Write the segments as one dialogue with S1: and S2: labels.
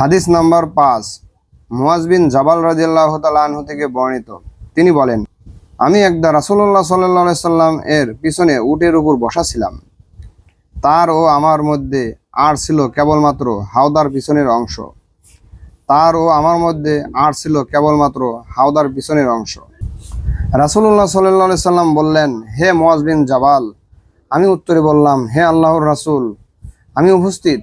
S1: হাদিস নাম্বার পাঁচ, মুয়াজ বিন জাবাল রাজিয়াল্লাহ তালাহ থেকে বর্ণিত। তিনি বলেন, আমি একদা রাসুল্লাহ সাল্লাহ সাল্লাম এর পিছনে উটের উপর বসা ছিলাম। তার ও আমার মধ্যে আর ছিল কেবলমাত্র হাওদার পিছনের অংশ। তার ও আমার মধ্যে আর ছিল কেবলমাত্র হাওদার পিছনের অংশ। রাসুল্লাহ সাল্লাহ সাল্লাম বললেন, হে মোয়াজ বিন জাবাল, আমি উত্তরে বললাম, হে আল্লাহর রাসূল, আমি উপস্থিত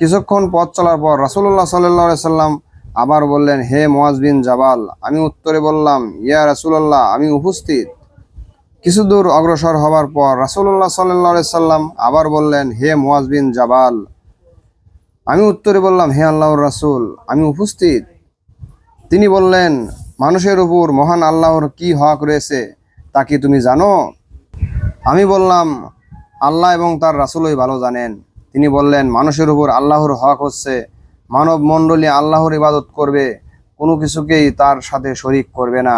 S1: কিছুক্ষণ পথ চলার পর রাসুল্লাহ সাল্লাহ সাল্লাম আবার বললেন, হে মোয়াজ বিন জাবাল, আমি উত্তরে বললাম, ইয়া রাসুল্লাহ আমি উপস্থিত। কিছু দূর অগ্রসর হবার পর রাসুল্লাহ সাল্লাহ সাল্লাম আবার বললেন, হে মোয়াজ বিন জাবাল, আমি উত্তরে বললাম, হে আল্লাহর রাসুল, আমি উপস্থিত। তিনি বললেন, মানুষের উপর মহান আল্লাহর কি হক রয়েছে, তা কি তুমি জানো? আমি বললাম, আল্লাহ এবং তার রাসুলই ভালো জানেন। তিনি বললেন, মানুষের উপর আল্লাহর হক হচ্ছে, মানব মণ্ডলী আল্লাহর ইবাদত করবে, কোনো কিছুকেই তার সাথে শরিক করবে না।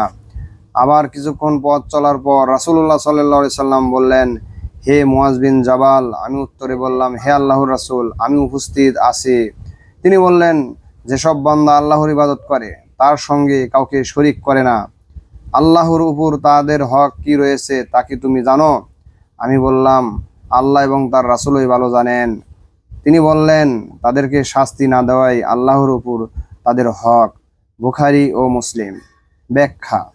S1: আবার কিছুক্ষণ পথ চলার পর রাসূলুল্লাহ সাল্লাহ সাল্লাম বললেন, হে মুয়াজ বিন জাবাল, আমি উত্তরে বললাম, হে আল্লাহর রাসূল, আমি উপস্থিত আছি। তিনি বললেন, যেসব বান্দা আল্লাহর ইবাদত করে, তার সঙ্গে কাউকে শরিক করে না। আল্লাহর উপর তাদের হক কি রয়েছে তা কি তুমি জানো? আমি বললাম আল্লাহ এবং তার রাসূলই ভালো জানেন। তিনি বললেন, তাদেরকে শাস্তি না দেওয়াই আল্লাহর উপর তাদের হক। বুখারি ও মুসলিম। ব্যাখ্যা।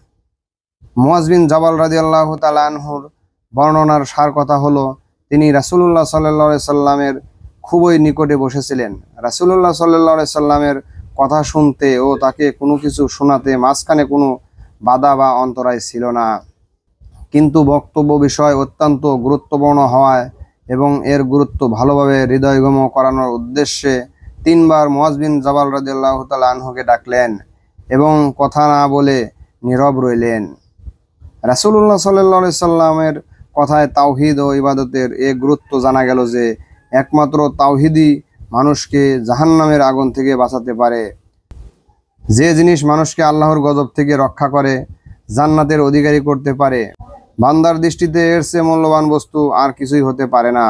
S1: মুয়াজ বিন জাবাল আল্লাহ তাআলা আনহুর বর্ণনার সার কথা হলো, তিনি রাসূলুল্লাহ সাল্লাল্লাহু আলাইহি সাল্লামের খুবই নিকটে বসেছিলেন। রাসূলুল্লাহ সাল্লাল্লাহু আলাইহি সাল্লামের কথা শুনতে ও তাকে কোনো কিছু শোনাতে মাঝখানে কোনো বাধা বা অন্তরায় ছিল না। কিন্তু বক্তব্য বিষয় অত্যন্ত গুরুত্বপূর্ণ হওয়ায় এবং এর গুরুত্ব ভালোভাবে হৃদয়গম করানোর উদ্দেশ্যে তিনবার মুয়াজ বিন জাবাল রাদিয়াল্লাহু আনহুকে ডাকলেন এবং কথা না বলে নীরব রইলেন। রাসূলুল্লাহ সাল্লাল্লাহু আলাইহি সাল্লামের কথায় তাওহিদ ও ইবাদতের এ গুরুত্ব জানা গেল যে, একমাত্র তাওহিদই মানুষকে জাহান্নামের আগুন থেকে বাঁচাতে পারে। যে জিনিস মানুষকে আল্লাহর গজব থেকে রক্ষা করে, জান্নাতের অধিকারী করতে পারে। বান্দার দৃষ্টিতে এর চেয়ে মূল্যবান বস্তু আর কিছুই হতে পারে না।